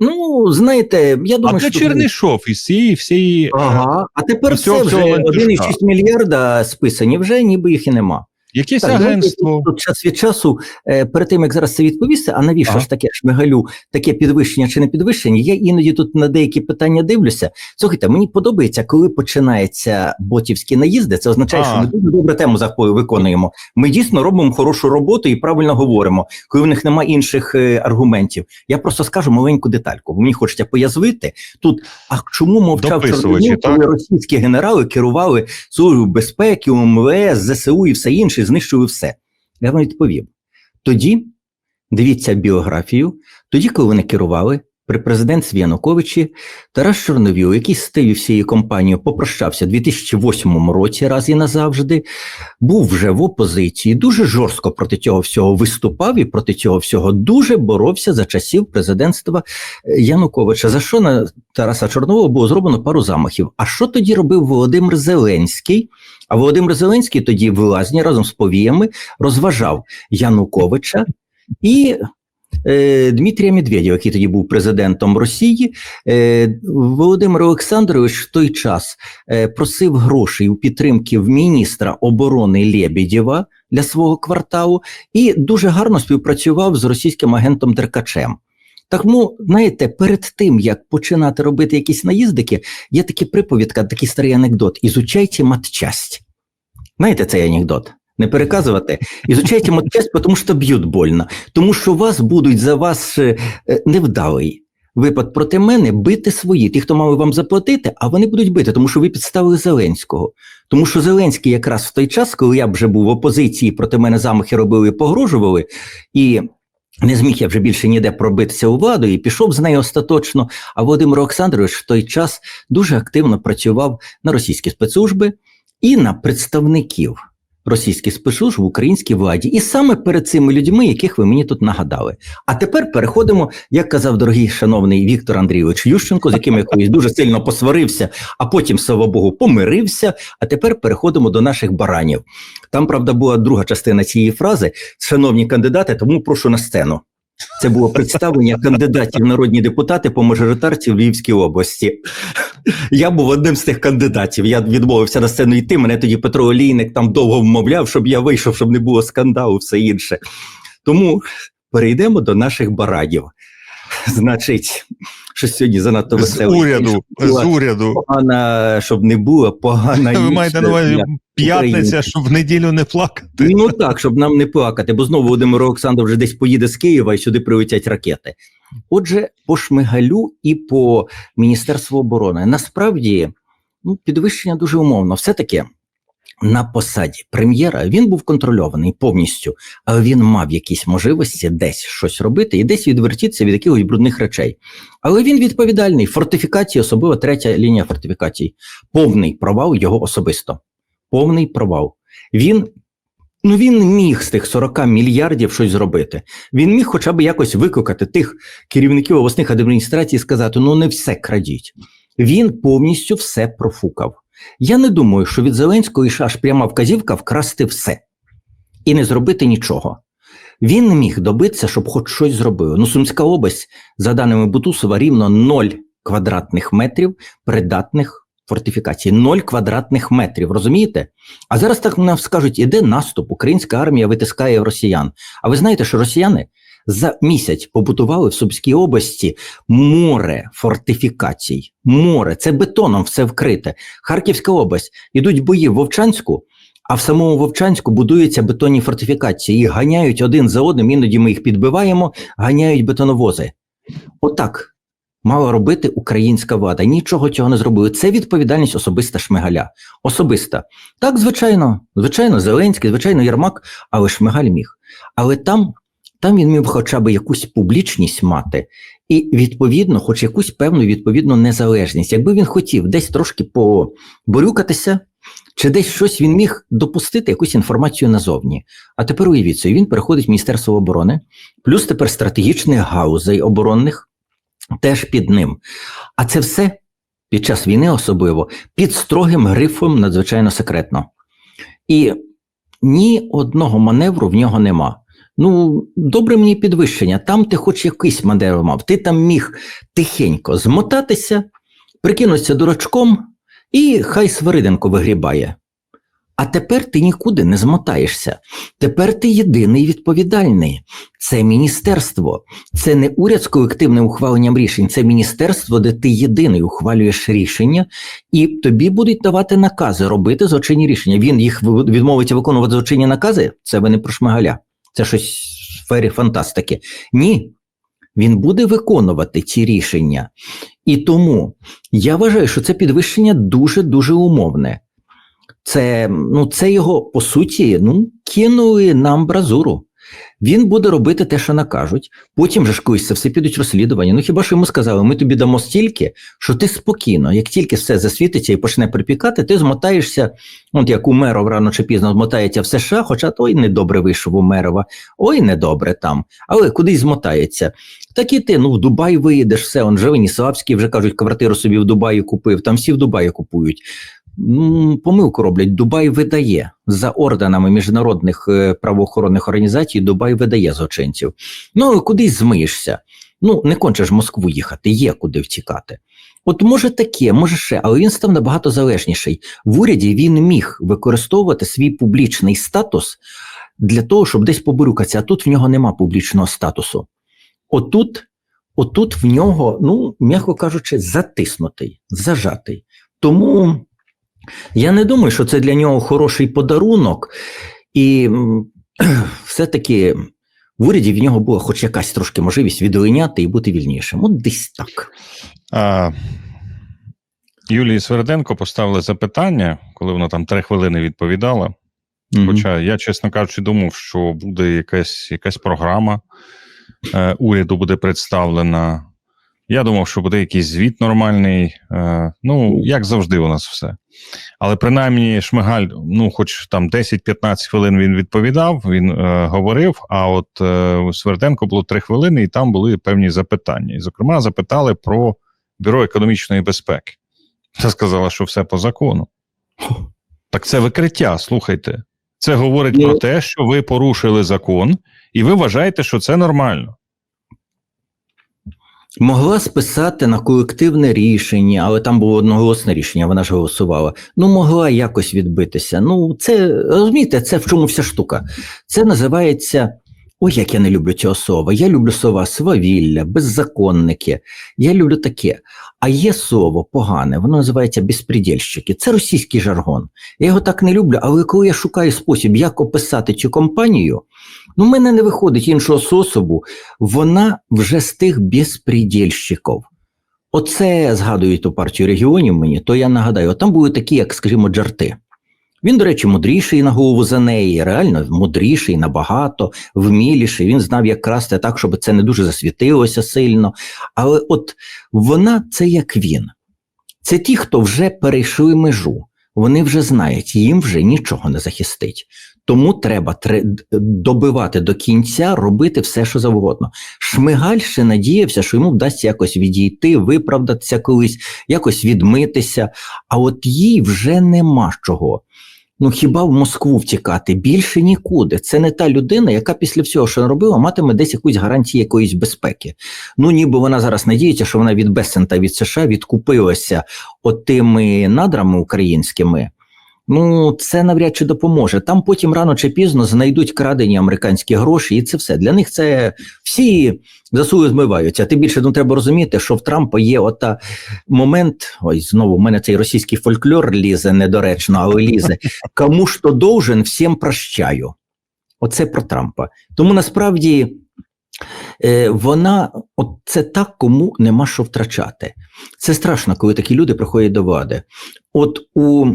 Ну, знаєте, я думаю, А де що... Чернишов і всі, всі... Ага, а тепер все вже 1,6 мільярда списані, вже ніби їх і нема. Якесь Так, агентство. Тут час від часу, е, перед тим як зараз це відповісти, а навіщо Ага. ж таке шмигалю, таке підвищення чи не підвищення? Я іноді тут на деякі питання дивлюся. Слухайте, мені подобається, коли починаються ботівські наїзди. Це означає, А. що ми дуже добре тему захопою виконуємо. Ми дійсно робимо хорошу роботу і правильно говоримо, коли в них немає інших е, аргументів. Я просто скажу маленьку детальку. бо Мені хочеться поязвити тут. А чому мовчав Дописувачі, коли російські генерали керували службою безпеки, МВС, ЗСУ і все інше, знищили все. Я вам відповів. Тоді дивіться біографію, тоді, коли вони керували при президентстві Януковичі, Тарас Чорновіл, який з тією всією компанією попрощався у 2008 році раз і назавжди, був вже в опозиції, дуже жорстко проти цього всього виступав і проти цього всього дуже боровся за часів президентства е, Януковича. За що на Тараса Чорнового було зроблено пару замахів. А що тоді робив Володимир Зеленський? А Володимир Зеленський тоді в лазні разом з повіями розважав Януковича і Дмитрія Медведєва, який тоді був президентом Росії. Е, Володимир Олександрович в той час е, просив грошей у підтримки в міністра оборони Лєбєдєва для свого кварталу і дуже гарно співпрацював з російським агентом Деркачем. Тому, знаєте, перед тим як починати робити якісь наїздики, є такі приповідка, такий старий анекдот: ізучайте матчасть. Знаєте цей анекдот? Не переказувати. Ізучайте матчасть, тому що б'ють больно. Тому що вас будуть за вас е, е, невдалий випад проти мене бити свої, ті, хто мали вам заплатити, а вони будуть бити, тому що ви підставили Зеленського. Тому що Зеленський якраз в той час, коли я вже був в опозиції, проти мене замахи робили погрожували, і не зміг я вже більше ніде пробитися у владу і пішов з нею остаточно. А Володимир Олександрович в той час дуже активно працював на російські спецслужби і на представників російських спецслужб в українській владі, і саме перед цими людьми, яких ви мені тут нагадали. А тепер переходимо, як казав дорогий шановний Віктор Андрійович Ющенко, з яким я колись дуже сильно посварився, а потім, слава Богу, помирився. А тепер переходимо до наших баранів. Там, правда, була друга частина цієї фрази. Шановні кандидати, тому прошу на сцену. Це було представлення кандидатів народні депутати по мажоритарці в Львівській області. Я був одним з тих кандидатів. Я відмовився на сцену йти. Мене тоді Петро Олійник там довго вмовляв, щоб я вийшов, щоб не було скандалу, все інше. Тому перейдемо до наших баранів. Значить, що сьогодні занадто З весело. уряду, з уряду. Погана, щоб не було, погана Ви ніч маєте на увазі п'ятниця, щоб в неділю не плакати. Ну так, щоб нам не плакати, бо знову Володимир Олександр вже десь поїде з Києва і сюди прилетять ракети. Отже, по Шмигалю і по Міністерству оборони насправді ну, підвищення дуже умовно. Все-таки на посаді прем'єра він був контрольований повністю, але він мав якісь можливості десь щось робити і десь відвертітися від якихось брудних речей. Але він відповідальний фортифікації, особливо третя лінія фортифікацій. Повний провал його особисто. Повний провал. Він Ну він міг з тих 40 мільярдів щось зробити. Він міг хоча б якось викликати тих керівників обласних адміністрацій і сказати: ну не все крадіть. Він повністю все профукав. Я не думаю, що від Зеленського йшла аж пряма вказівка вкрасти все і не зробити нічого. Він не міг добитися, щоб хоч щось зробили. Ну, Сумська область, за даними Бутусова, рівно 0 квадратних метрів придатних фортифікацій. 0 квадратних метрів, розумієте? А зараз так нам скажуть, іде наступ, українська армія витискає росіян. А ви знаєте, що росіяни за місяць побутували в Сумській області море фортифікацій. Море, це бетоном все вкрите. Харківська область. Ідуть бої в Вовчанську, а в самому Вовчанську будуються бетонні фортифікації. Їх ганяють один за одним, іноді ми їх підбиваємо, ганяють бетоновози. Отак мала робити українська влада. Нічого цього не зробили. Це відповідальність особиста Шмигаля. Особиста. Так, звичайно, звичайно, Зеленський, звичайно, Єрмак, але Шмигаль міг. Але там, там він міг хоча б якусь публічність мати, і відповідно, хоч якусь певну відповідну незалежність. Якби він хотів десь трошки поборюкатися, чи десь щось він міг допустити якусь інформацію назовні. А тепер уявіть собі, він переходить в Міністерство оборони, плюс тепер стратегічних гаузей оборонних теж під ним. А це все під час війни особливо під строгим грифом надзвичайно секретно. І ні одного маневру в нього нема. Ну, добре мені підвищення. Там ти хоч якийсь маневр мав. Ти там міг тихенько змотатися, прикинутися дурачком, і хай Свириденко вигрібає. А тепер ти нікуди не змотаєшся. Тепер ти єдиний відповідальний. Це міністерство. Це не уряд з колективним ухваленням рішень, це міністерство, де ти єдиний ухвалюєш рішення, і тобі будуть давати накази робити злочинні рішення. Він їх відмовиться виконувати злочинні накази. Це ви не про шмигаля. Це щось в сфері фантастики. Ні. Він буде виконувати ці рішення. І тому я вважаю, що це підвищення дуже дуже умовне. Це, ну, це його, по суті, ну, кинули на амбразуру. Він буде робити те, що накажуть. Потім же ж колись це все підуть розслідування. Ну хіба що йому сказали, ми тобі дамо стільки, що ти спокійно, як тільки все засвітиться і почне припікати, ти змотаєшся, от як у Меров рано чи пізно змотається в США, хоча той недобре вийшов у Мерова, ой, недобре там, але кудись змотається. Так і ти, ну в Дубай виїдеш, все, он же Веніславський вже кажуть, квартиру собі в Дубаї купив, там всі в Дубаї купують. Помилку роблять. Дубай видає за орденами міжнародних е, правоохоронних організацій. Дубай видає злочинців. Ну кудись змиєшся. Ну не кончеш в Москву їхати, є куди втікати. От може таке, може ще, але він став набагато залежніший. В уряді він міг використовувати свій публічний статус для того, щоб десь поборюкатися. А тут в нього нема публічного статусу. Отут, отут в нього, ну м'яко кажучи, затиснутий, зажатий. Тому. Я не думаю, що це для нього хороший подарунок, і все-таки в уряді в нього була хоч якась трошки можливість відлиняти і бути вільнішим. От десь так. А, Юлії Сверденко поставили запитання, коли вона там три хвилини відповідала. Мгм. Хоча я, чесно кажучи, думав, що буде якась, якась програма е, уряду буде представлена. Я думав, що буде якийсь звіт нормальний. Е, ну, як завжди, у нас все. Але принаймні Шмигаль, ну, хоч там 10-15 хвилин він відповідав, він е, говорив. А от е, у Сверденко було 3 хвилини, і там були певні запитання. І, зокрема, запитали про бюро економічної безпеки. Вона сказала, що все по закону. Так це викриття, слухайте. Це говорить Ну- про те, що ви порушили закон, і ви вважаєте, що це нормально. Могла списати на колективне рішення, але там було одноголосне рішення, вона ж голосувала. Ну, могла якось відбитися. Ну, це розумієте, це в чому вся штука. Це називається. Ой, як я не люблю цього слова. Я люблю слова свавілля, беззаконники. Я люблю таке. А є слово погане, воно називається безпредельщики. Це російський жаргон. Я його так не люблю, але коли я шукаю спосіб, як описати цю компанію, ну, в мене не виходить іншого способу, вона вже з тих безпредельщиків. Оце згадую ту партію регіонів мені, то я нагадаю, там були такі, як, скажімо, джарти. Він, до речі, мудріший на голову за неї, реально мудріший, набагато, вміліший. Він знав, як красти так, щоб це не дуже засвітилося сильно. Але от вона це як він. Це ті, хто вже перейшли межу. Вони вже знають, їм вже нічого не захистить. Тому треба тре- добивати до кінця, робити все, що завгодно. Шмигаль ще надіявся, що йому вдасться якось відійти, виправдатися колись, якось відмитися. А от їй вже нема чого. Ну хіба в Москву втікати? Більше нікуди. Це не та людина, яка після всього, що наробила, матиме десь якусь гарантію якоїсь безпеки. Ну ніби вона зараз надіється, що вона від Бесента від США відкупилася отими надрами українськими. Ну, це навряд чи допоможе. Там потім рано чи пізно знайдуть крадені американські гроші, і це все. Для них це всі засуги змиваються. Тим більше ну, треба розуміти, що в Трампа є ота момент. Ой, знову в мене цей російський фольклор лізе недоречно, але лізе. Кому що должен, всім прощаю. Оце про Трампа. Тому насправді е, вона, от це так, кому нема що втрачати. Це страшно, коли такі люди приходять до влади. От у,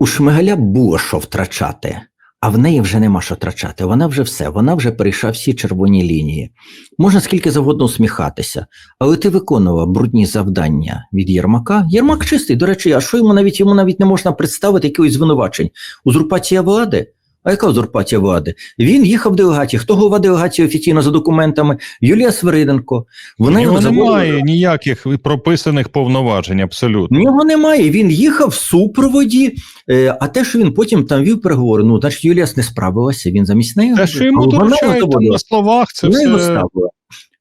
у Шмигаля було що втрачати, а в неї вже нема що втрачати. Вона вже все, вона вже перейшла всі червоні лінії. Можна скільки завгодно усміхатися, але ти виконував брудні завдання від Єрмака. Єрмак чистий, до речі, а що йому навіть йому навіть не можна представити якихось звинувачень? Узурпація влади? А яка узурпація влади? Він їхав в делегації. Хто голова делегації офіційно за документами? Юлія Свириденко. У Вона його немає ніяких прописаних повноважень, абсолютно. Нього немає. Він їхав в супроводі, е, а те, що він потім там вів переговори, ну, значить, Юлія не справилася, він замість неї. Те, що йому доручають на словах, це все... його ставила.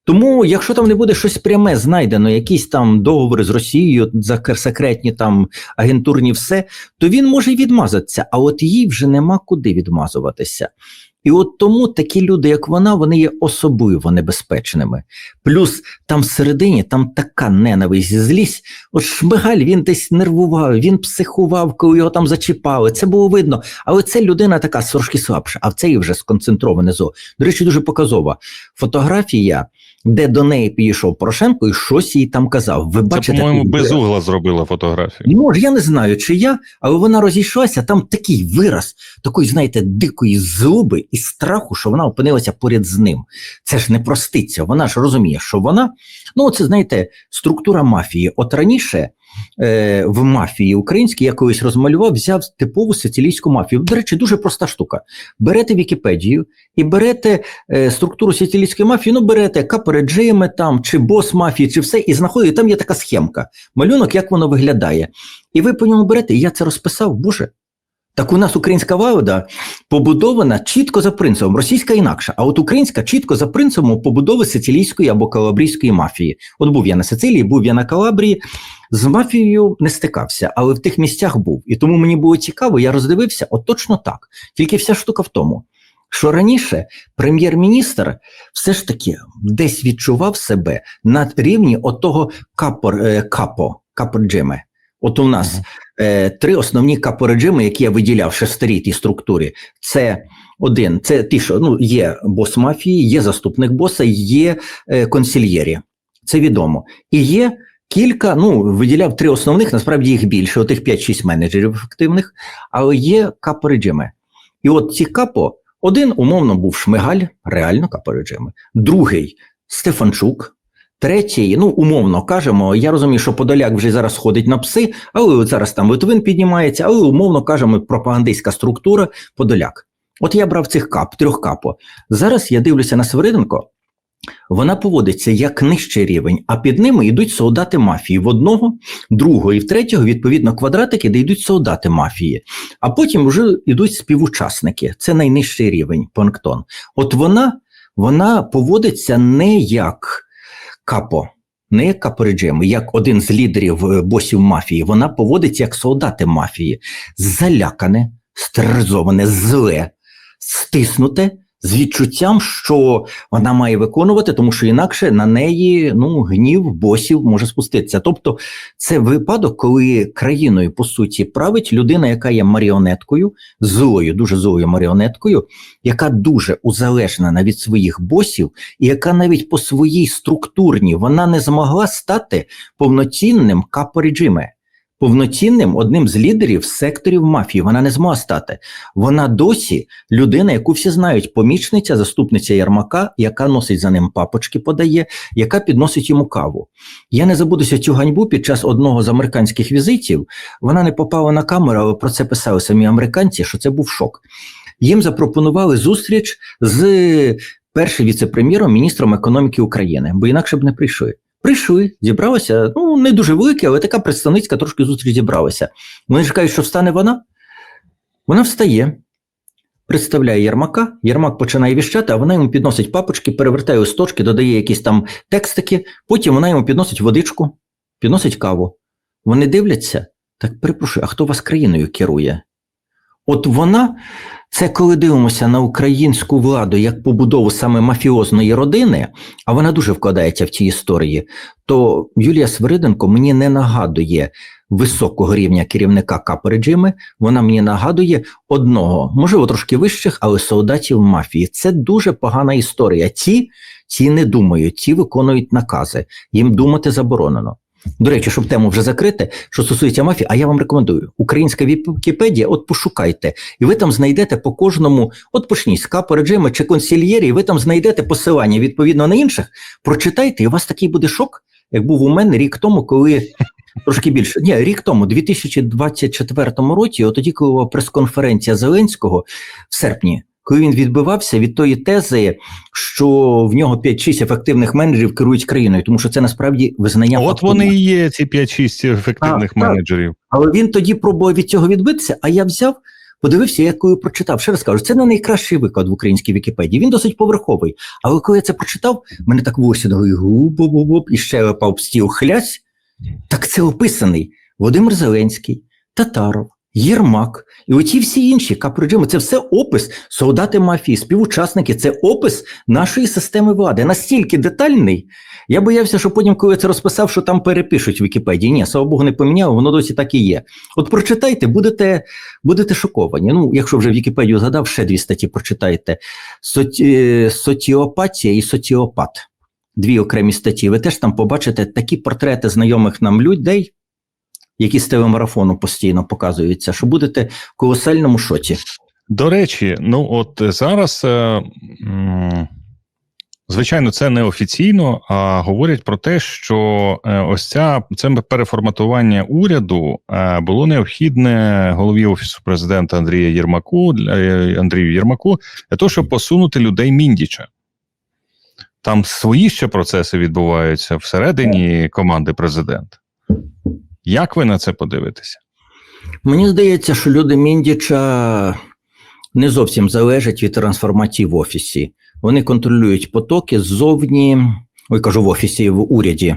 Тому, якщо там не буде щось пряме знайдено, якісь там договори з Росією, за секретні там агентурні все, то він може й відмазатися, а от їй вже нема куди відмазуватися. І от тому такі люди, як вона, вони є особливо небезпечними. Плюс там всередині там така ненависть, злість. От Шмигаль він десь нервував, він психував, коли його там зачіпали. Це було видно. Але це людина така трошки слабша, а в цей вже сконцентроване зо. До речі, дуже показова фотографія, де до неї підійшов Порошенко і щось їй там казав. Ви Це, бачите, по-моєму, такий без угла зробила фотографію. Ну, може, я не знаю, чи я, але вона розійшлася, там такий вираз, такої, знаєте, дикої злоби і страху, що вона опинилася поряд з ним. Це ж не проститься. Вона ж розуміє, що вона, ну, це, знаєте, структура мафії. От раніше е, в мафії українській я колись розмалював, взяв типову сицилійську мафію. До речі, дуже проста штука. Берете Вікіпедію і берете е, структуру сицилійської мафії, ну, берете капереджими там, чи бос мафії, чи все, і знаходите, там є така схемка малюнок, як воно виглядає. І ви по ньому берете, і я це розписав, боже. Так у нас українська влада побудована чітко за принципом, російська інакша, а от українська чітко за принципом побудови сицилійської або калабрійської мафії. От був я на Сицилії, був я на Калабрії, з мафією не стикався, але в тих місцях був. І тому мені було цікаво, я роздивився, от точно так. Тільки вся штука в тому, що раніше прем'єр-міністр все ж таки десь відчував себе на рівні отого капор, е, капо, капо-джеми. От у нас е, три основні капо-реджими, які я виділяв ще в старій тій структурі. Це один, це ті, що ну, є бос мафії, є заступник боса, є е, консільєрі. Це відомо. І є кілька, ну, виділяв три основних, насправді їх більше, отих 5-6 менеджерів ефективних, але є капо-реджими. І от ці капо, один умовно був Шмигаль, реально капо-реджими, другий Стефанчук. Третій, ну умовно кажемо, я розумію, що Подоляк вже зараз ходить на пси, але от зараз там Литвин піднімається, але умовно кажемо, пропагандистська структура Подоляк. От я брав цих кап, трьох капо. Зараз я дивлюся на Свириденко, вона поводиться як нижчий рівень, а під ними йдуть солдати мафії. В одного, другого і в третього, відповідно, квадратики, де йдуть солдати мафії. А потім вже йдуть співучасники. Це найнижчий рівень, планктон. От вона, вона поводиться не як капо, не як капориджеми, як один з лідерів е, босів мафії. Вона поводиться як солдати мафії, залякане, стерилізоване, зле, стиснуте. З відчуттям, що вона має виконувати, тому що інакше на неї ну гнів босів може спуститися. Тобто, це випадок, коли країною по суті править людина, яка є маріонеткою, злою, дуже злою маріонеткою, яка дуже узалежнена від своїх босів, і яка навіть по своїй структурні вона не змогла стати повноцінним капо-реджиме, повноцінним одним з лідерів секторів мафії. Вона не змогла стати. Вона досі людина, яку всі знають, помічниця, заступниця Ярмака, яка носить за ним папочки, подає, яка підносить йому каву. Я не забудуся цю ганьбу під час одного з американських візитів. Вона не попала на камеру, але про це писали самі американці, що це був шок. Їм запропонували зустріч з першим віце-прем'єром, міністром економіки України, бо інакше б не прийшли. Прийшли, зібралася, ну не дуже велике, але така представницька трошки зустріч зібралася. Вони кажуть, що встане вона. Вона встає, представляє Єрмака, Єрмак починає віщати, а вона йому підносить папочки, перевертає листочки, додає якісь там текстики, потім вона йому підносить водичку, підносить каву. Вони дивляться, так перепрошую, а хто вас країною керує? От вона, це коли дивимося на українську владу як побудову саме мафіозної родини, а вона дуже вкладається в ці історії, то Юлія Свириденко мені не нагадує високого рівня керівника капо-реджими, вона мені нагадує одного, можливо, трошки вищих, але солдатів мафії. Це дуже погана історія. Ті, ті не думають, ті виконують накази. Їм думати заборонено. До речі, щоб тему вже закрити, що стосується мафії, а я вам рекомендую. Українська Вікіпедія, от пошукайте, і ви там знайдете по кожному, от почніть з капо-реджими чи консільєрі, і ви там знайдете посилання відповідно на інших. Прочитайте, і у вас такий буде шок, як був у мене рік тому, коли Трошки більше. Ні, рік тому, 2024 році, от тоді, коли прес-конференція Зеленського в серпні, коли він відбивався від тої тези, що в нього 5-6 ефективних менеджерів керують країною, тому що це насправді визнання. От факту. вони і є, ці 5-6 ефективних Так, так. менеджерів. Але він тоді пробував від цього відбитися, а я взяв, подивився, я коли прочитав. Ще раз кажу, це не найкращий виклад в українській Вікіпедії. Він досить поверховий. Але коли я це прочитав, мене так волосся дали губ і ще випав стіл хлясь. Так це описаний Володимир Зеленський, Татаров, Єрмак і оті всі інші каприджими. Це все опис солдати мафії, співучасники. Це опис нашої системи влади. Настільки детальний. Я боявся, що потім, коли це розписав, що там перепишуть в Вікіпедії. Ні, слава Богу, не поміняв, воно досі так і є. От прочитайте, будете, будете шоковані. Ну, якщо вже Вікіпедію згадав, ще дві статті прочитайте: Соті, соціопатія і соціопат. Дві окремі статті. Ви теж там побачите такі портрети знайомих нам людей, які з телемарафону постійно показуються, що будете в колосальному шоці. До речі, ну от зараз, е, звичайно, це не офіційно, а говорять про те, що е, ось ця це переформатування уряду е, було необхідне голові офісу президента Андрія Єрмаку Андрію Єрмаку для того, щоб посунути людей міндіча. Там свої ще процеси відбуваються всередині команди президента. Як ви на це подивитеся? Мені здається, що люди Міндіча не зовсім залежать від трансформації в офісі. Вони контролюють потоки ззовні, ой, кажу в офісі, в уряді.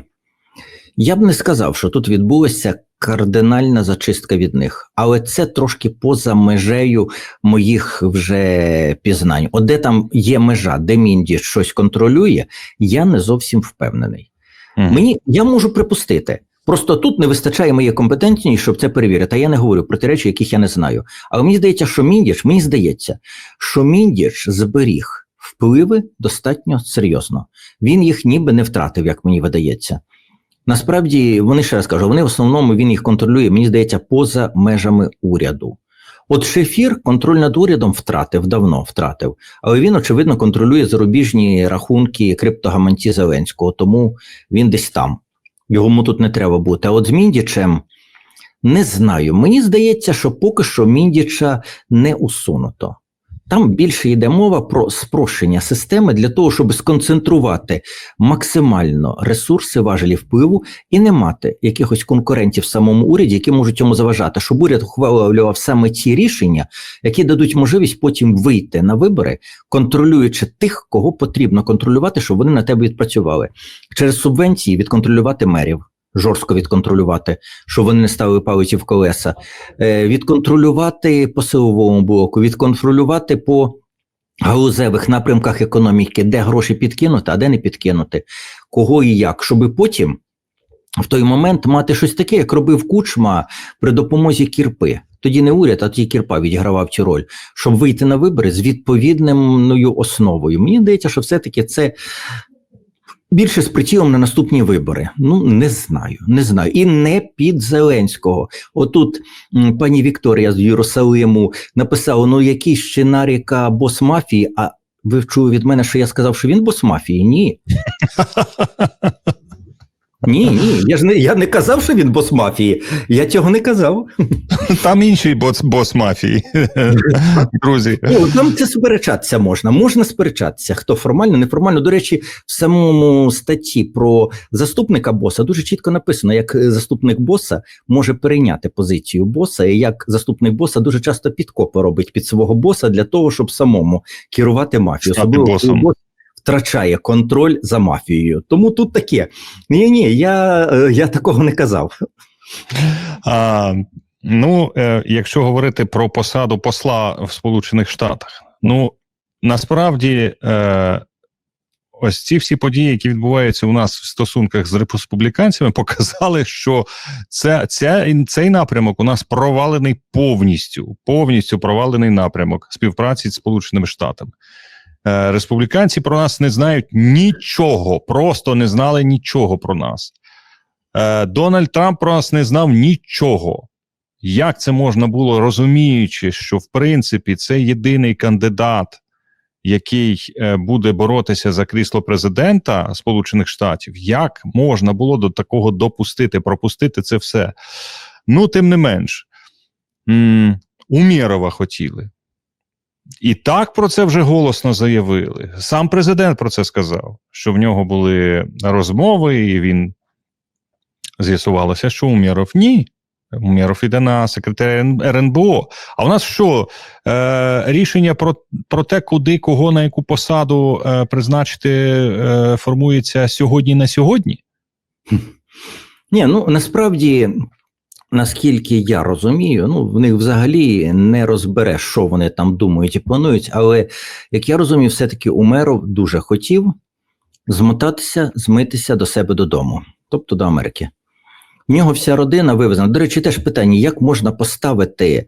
Я б не сказав, що тут відбулася кардинальна зачистка від них, але це трошки поза межею моїх вже пізнань. От де там є межа, де Мінді щось контролює, я не зовсім впевнений. Мгм. Мені я можу припустити. Просто тут не вистачає моєї компетентності, щоб це перевірити. А я не говорю про ті речі, яких я не знаю. Але мені здається, що Міндіч, мені здається, що Міндіч зберіг впливи достатньо серйозно. Він їх ніби не втратив, як мені видається. Насправді, вони ще раз кажу, вони в основному він їх контролює, мені здається, поза межами уряду. От Шефір контроль над урядом втратив, давно втратив, але він, очевидно, контролює зарубіжні рахунки криптогаманці Зеленського, тому він десь там. Йому тут не треба бути. А от з Міндічем не знаю. Мені здається, що поки що Міндіча не усунуто. Там більше йде мова про спрощення системи для того, щоб сконцентрувати максимально ресурси важелі впливу і не мати якихось конкурентів в самому уряді, які можуть йому заважати, щоб уряд ухвалював саме ті рішення, які дадуть можливість потім вийти на вибори, контролюючи тих, кого потрібно контролювати, щоб вони на тебе відпрацювали через субвенції відконтролювати мерів. Жорстко відконтролювати, щоб вони не ставили палиці в колеса, е, відконтролювати по силовому блоку, відконтролювати по галузевих напрямках економіки, де гроші підкинути, а де не підкинути, кого і як, щоб потім в той момент мати щось таке, як робив Кучма при допомозі кірпи. Тоді не уряд, а тоді кірпа відігравав цю роль, щоб вийти на вибори з відповідною основою. Мені здається, що все-таки це більше з прицілом на наступні вибори. Ну не знаю, не знаю. І не під Зеленського. Отут м, пані Вікторія з Єрусалиму написала: ну який ще наріка бос мафії, а ви чули від мене, що я сказав, що він бос мафії? Ні. Ні, ні. Я ж не я не казав, що він бос мафії. Я цього не казав. Там інший бос, бос мафії. Друзі. Ну, там це сперечатися можна. Можна сперечатися. Хто формально, неформально. До речі, в самому статті про заступника боса дуже чітко написано, як заступник боса може перейняти позицію боса, і як заступник боса дуже часто підкопи робить під свого боса для того, щоб самому керувати мафією. Особливо босом. Втрачає контроль за мафією. Тому тут таке. Ні, ні, я, е, я такого не казав. А, ну, е, якщо говорити про посаду посла в Сполучених Штатах, ну насправді е, ось ці всі події, які відбуваються у нас в стосунках з республіканцями, показали, що це, ця, цей напрямок у нас провалений повністю, повністю провалений напрямок співпраці з Сполученими Штатами. Е, республіканці про нас не знають нічого, просто не знали нічого про нас. Е, Дональд Трамп про нас не знав нічого. Як це можна було, розуміючи, що в принципі це єдиний кандидат, який е, буде боротися за крісло президента Сполучених Штатів, як можна було до такого допустити, пропустити це все? Ну, тим не менш, Умєрова хотіли. І так про це вже голосно заявили. Сам президент про це сказав, що в нього були розмови, і він з'ясувалося, що Умєров ні. Умєров іде на секретаря РНБО. А у нас що? Е, рішення про, про те, куди, кого на яку посаду е, призначити, е, формується сьогодні на сьогодні? Ні, ну насправді, наскільки я розумію, ну в них взагалі не розбере, що вони там думають і планують. Але як я розумію, все-таки Умеров дуже хотів змотатися, змитися до себе додому, тобто до Америки. В нього вся родина вивезена. До речі, теж питання: як можна поставити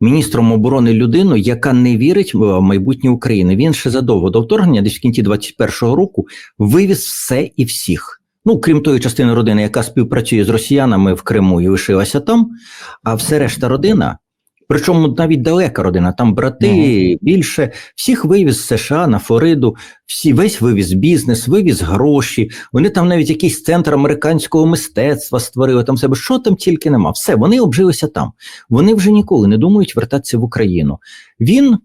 міністром оборони людину, яка не вірить в майбутнє України? Він ще задовго до вторгнення, десь в кінці 21-го року, вивіз все і всіх. Ну, крім тої частини родини, яка співпрацює з росіянами в Криму і лишилася там, а все решта родина, причому навіть далека родина, там брати більше, всіх вивіз з США на Флориду, всі, весь вивіз бізнес, вивіз гроші. Вони там навіть якийсь центр американського мистецтва створили там себе. Що там тільки нема. Все, вони обжилися там. Вони вже ніколи не думають вертатися в Україну. Він.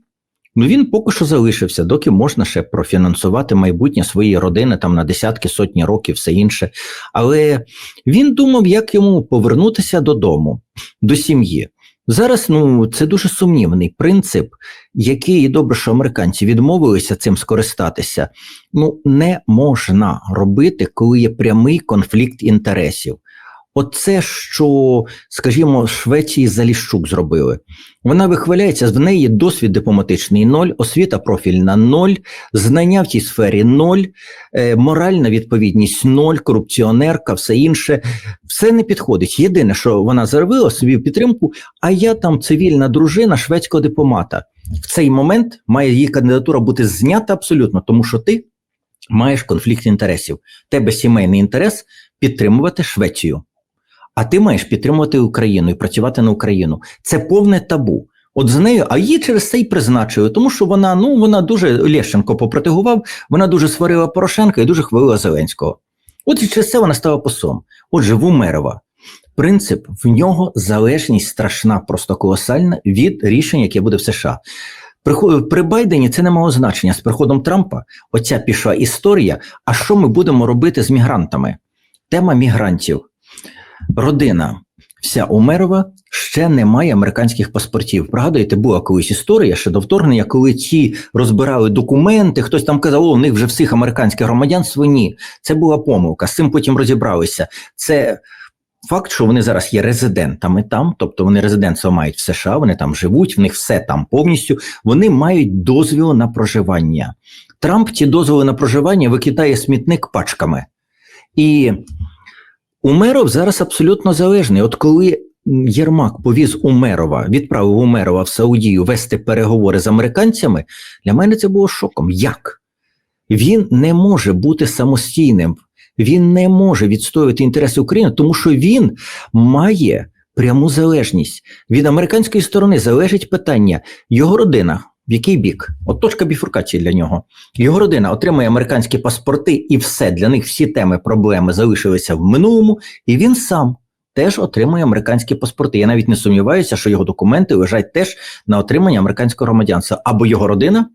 Ну він поки що залишився, доки можна ще профінансувати майбутнє своєї родини там на десятки, сотні років, все інше. Але він думав, як йому повернутися додому, до сім'ї. Зараз ну це дуже сумнівний принцип, який і добре, що американці відмовилися цим скористатися. Ну не можна робити, коли є прямий конфлікт інтересів. Оце, що, скажімо, Швеції Заліщук зробили. Вона вихваляється, в неї досвід дипломатичний ноль, освіта профільна ноль, знання в цій сфері ноль, е, моральна відповідність ноль, корупціонерка, все інше. Все не підходить. Єдине, що вона заявила собі підтримку, а я там цивільна дружина шведського дипломата. В цей момент має її кандидатура бути знята абсолютно, тому що ти маєш конфлікт інтересів. Тебе сімейний інтерес підтримувати Швецію. А ти маєш підтримувати Україну і працювати на Україну. Це повне табу. От з нею, а її через це й призначили, тому що вона ну вона дуже Лещенко попротигував, вона дуже сварила Порошенка і дуже хвалила Зеленського. От і через це вона стала послом. Отже, в Умерова принцип в нього залежність страшна, просто колосальна від рішення, яке буде в США. При, при Байдені це не мало значення. З приходом Трампа оця пішла історія. А що ми будемо робити з мігрантами? Тема мігрантів родина вся Умерова ще не має американських паспортів. Пригадуєте, була колись історія ще до вторгнення, коли ці розбирали документи, хтось там казав, о, у них вже всіх американських громадянство. Ні, це була помилка. З цим потім розібралися. Це факт, що вони зараз є резидентами там, тобто вони резидентство мають в США, вони там живуть, в них все там повністю. Вони мають дозвіл на проживання. Трамп ці дозволи на проживання викидає смітник пачками. І Умеров зараз абсолютно залежний. От коли Єрмак повіз Умерова, відправив Умерова в Саудію вести переговори з американцями, для мене це було шоком. Як? Він не може бути самостійним, він не може відстоювати інтереси України, тому що він має пряму залежність. Від американської сторони залежить питання його родина. В який бік? От точка біфуркації для нього. Його родина отримує американські паспорти, і все для них всі теми, проблеми залишилися в минулому, і він сам теж отримує американські паспорти. Я навіть не сумніваюся, що його документи лежать теж на отримання американського громадянства, або його родина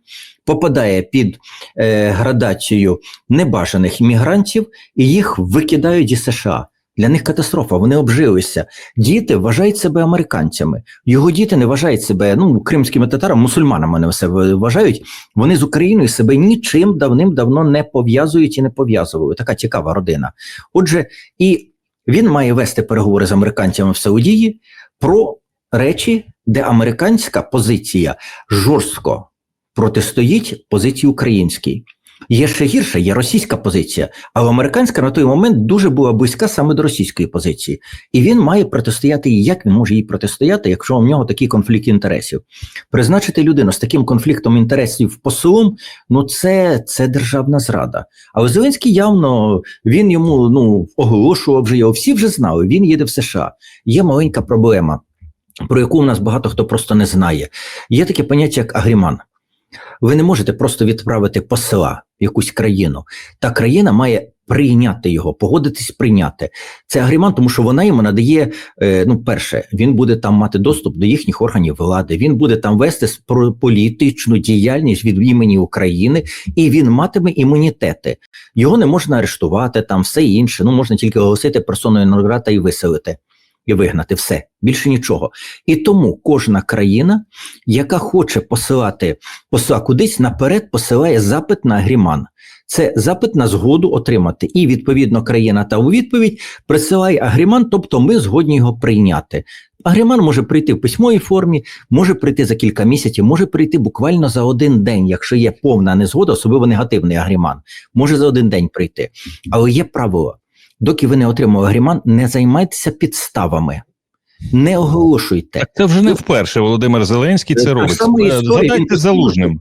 попадає під е, градацію небажаних іммігрантів, і їх викидають із США. Для них катастрофа, вони обжилися. Діти вважають себе американцями. Його діти не вважають себе ну, кримськими татарами, мусульманами не себе вважають. Вони з Україною себе нічим давним-давно не пов'язують і не пов'язували. Така цікава родина. Отже, і він має вести переговори з американцями в Саудії про речі, де американська позиція жорстко протистоїть позиції українській. Є ще гірше, є російська позиція, але американська на той момент дуже була близька саме до російської позиції, і він має протистояти їй. Як він може їй протистояти, якщо у нього такий конфлікт інтересів? Призначити людину з таким конфліктом інтересів послом, ну це, це державна зрада. Але Зеленський явно він йому ну оголошував вже його. Всі вже знали. Він їде в США. Є маленька проблема, про яку у нас багато хто просто не знає. Є таке поняття як агріман. Ви не можете просто відправити посла в якусь країну. Та країна має прийняти його, погодитись прийняти. Це агрімант, тому що вона йому надає. е, Ну, перше, він буде там мати доступ до їхніх органів влади. Він буде там вести політичну діяльність від імені України, і він матиме імунітети. Його не можна арештувати, там все інше. Ну можна тільки оголосити персоною нон-грата і виселити. І вигнати все більше нічого. І тому кожна країна, яка хоче посилати посла кудись, наперед посилає запит на агріман. Це запит на згоду отримати. І відповідно країна та у відповідь присилає агріман, тобто ми згодні його прийняти. Агріман може прийти в письмовій формі, може прийти за кілька місяців, може прийти буквально за один день, якщо є повна незгода, особливо негативний агріман, може за один день прийти. Але є правило: доки ви не отримали агріман, не займайтеся підставами, не оголошуйте. Так це вже не вперше Володимир Зеленський це робить. Е, Згадайте залужним.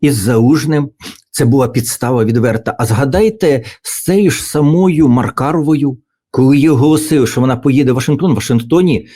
із Залужним це була підстава відверта. А згадайте з цією ж самою Маркаровою, коли її оголосили, що вона поїде в Вашингтон, в Вашингтоні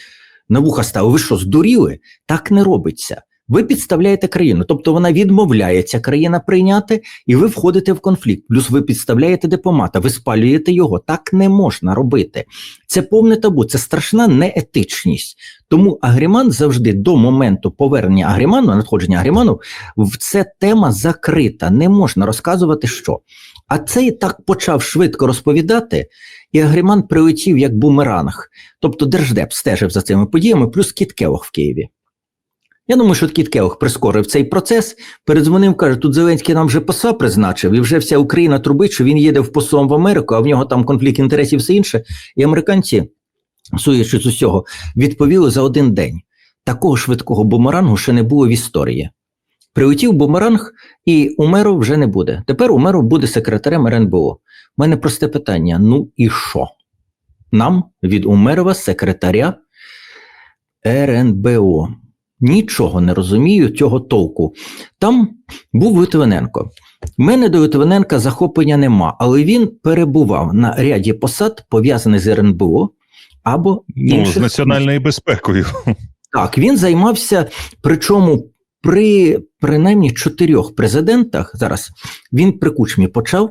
на вуха стали. Ви що, здуріли? Так не робиться. Ви підставляєте країну, тобто вона відмовляється країна прийняти, і ви входите в конфлікт. Плюс ви підставляєте дипломата, ви спалюєте його. Так не можна робити. Це повне табу, це страшна неетичність. Тому агріман завжди до моменту повернення агріману, надходження агріману, в це тема закрита, не можна розказувати що. А цей так почав швидко розповідати, і Агріман прилетів як бумеранг. Тобто Держдеп стежив за цими подіями, плюс Кіт Келох в Києві. Я думаю, що Келох прискорив цей процес, передзвонив, каже, тут Зеленський нам вже посла призначив, і вже вся Україна трубить, що він їде в послом в Америку, а в нього там конфлікт інтересів все інше. І американці, суючи з усього, відповіли за один день. Такого швидкого бумерангу ще не було в історії. Прилетів бумеранг, і Умеров вже не буде. Тепер Умеров буде секретарем РНБО. У мене просте питання: ну і що? Нам від Умерова секретаря РНБО. Нічого не розумію цього толку. Там був Литвиненко. У мене до Литвиненка захоплення нема, але він перебував на ряді посад, пов'язаних з РНБО або Ну, інших з національною безпекою. так, він займався, причому при принаймні чотирьох президентах зараз він при Кучмі почав,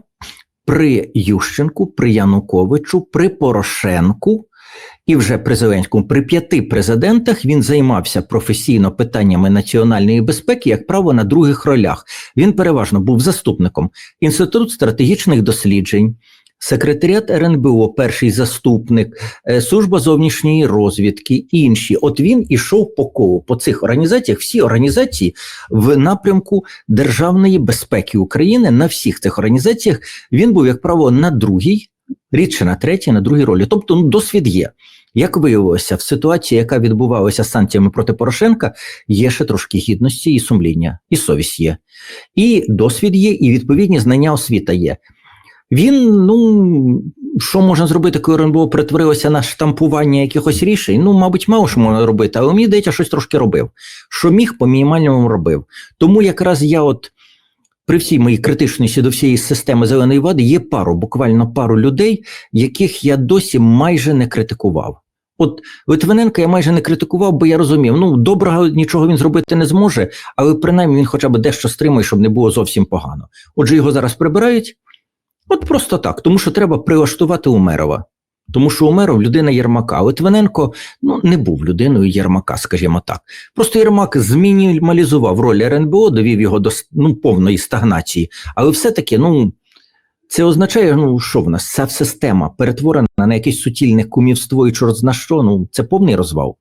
при Ющенку, при Януковичу, при Порошенку і вже при Зеленському. При п'яти президентах він займався професійно питаннями національної безпеки, як право на других ролях. Він переважно був заступником Інститут стратегічних досліджень. Секретаріат РНБО, перший заступник, е, служба зовнішньої розвідки, інші. От він ішов по колу по цих організаціях. Всі організації в напрямку державної безпеки України на всіх цих організаціях він був, як правило, на другій, рідше на третій, на другій ролі. Тобто, ну, досвід є. Як виявилося, в ситуації, яка відбувалася з санкціями проти Порошенка, є ще трошки гідності і сумління, і совість є, і досвід є, і відповідні знання освіта є. Він, ну, що можна зробити, коли РНБО перетворилося на штампування якихось рішень? Ну, мабуть, мало що можна робити, але мені здається, щось трошки робив. Що міг, по мінімальному робив. Тому якраз я от при всій моїй критичності до всієї системи зеленої влади є пару, буквально пару людей, яких я досі майже не критикував. От Литвиненка я майже не критикував, бо я розумів, ну доброго нічого він зробити не зможе, але принаймні він хоча б дещо стримує, щоб не було зовсім погано. Отже, його зараз прибирають. От просто так, тому що треба прилаштувати Умерова. Тому що Умеров людина Єрмака. Литвиненко ну, не був людиною Єрмака, скажімо так. Просто Єрмак змінімалізував роль РНБО, довів його до ну, повної стагнації. Але все-таки, ну, це означає, ну що в нас? Ця система перетворена на якесь сутільне кумівство і чорт зна що, ну це повний розвал.